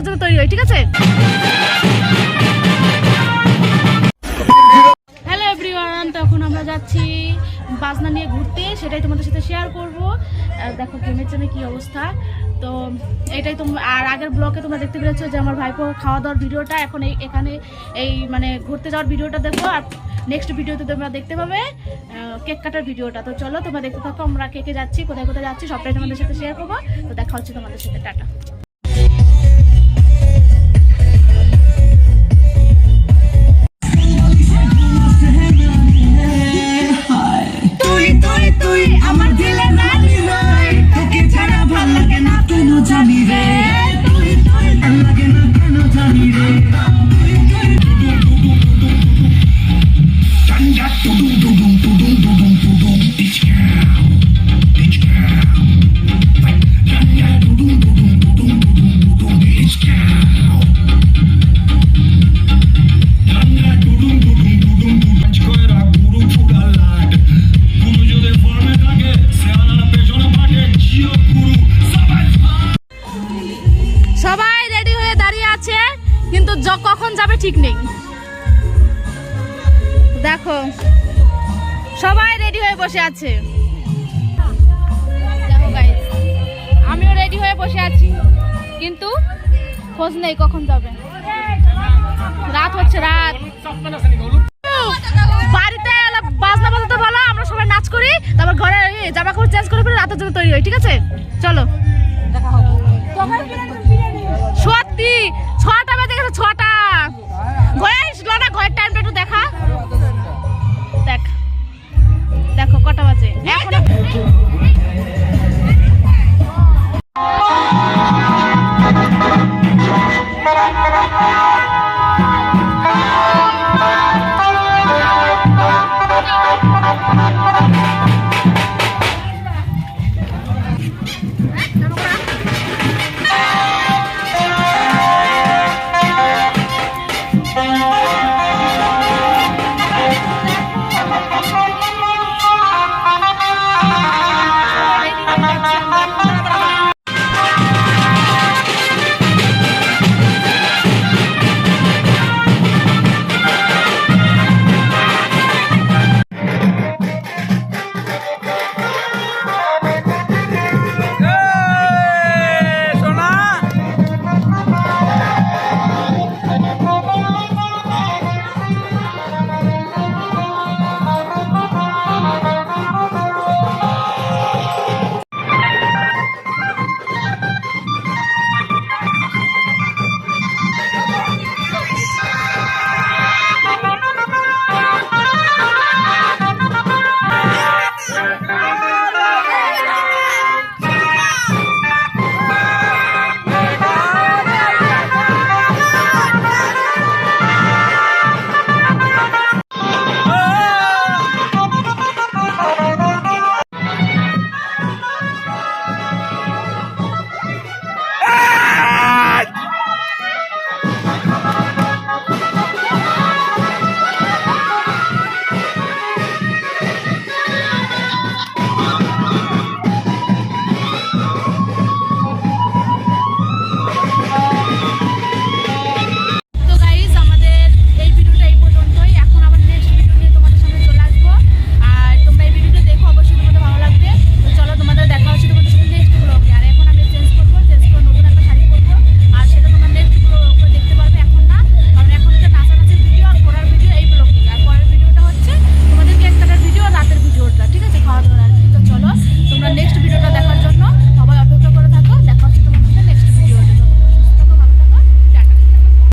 রাতের জন্য তৈরি হই ঠিক আছে? হ্যালো এভরিওয়ান তখন আমরা যাচ্ছি বাজনা নিয়ে ঘুরতে, সেটাই তোমাদের সাথে শেয়ার করব। দেখো গেমের জন্য কি অবস্থা। তো এটাই তোমরা আর আগের ব্লগে তোমরা দেখতে পেরেছ যে আমার ভাইপো খাওয়া দাওয়ার ভিডিওটা, এখন এই, এখানে এই মানে ঘুরতে যাওয়ার ভিডিওটা দেখো, আর নেক্সট ভিডিওতে তোমরা দেখতে পাবে কেক কাটার ভিডিওটা। তো চলো তোমরা দেখতে থাকো, আমরা কেকে যাচ্ছি, কোথায় কোথায় যাচ্ছি, সবটাই তোমাদের সাথে শেয়ার করব। তো দেখা হচ্ছে তোমাদের সাথে, টাটা। সবাই রেডি হয়ে দাঁড়িয়ে আছে কিন্তু কখন যাবে ঠিক নেই। দেখো সবাই রেডি হয়ে বসে আছে। আমিও রেডি হয়ে বসে আছি কিন্তু খোঁজ নেই কখন যাবে। রাত হচ্ছে রাত। বাড়িতে বাজনা বাজতে বলো আমরা সবাই নাচ করি তারপর ঘরে জামা কাপড় চেঞ্জ করে ফেলে রাতের জন্য তৈরি হই ঠিক আছে? চলো। সত্যি ছটা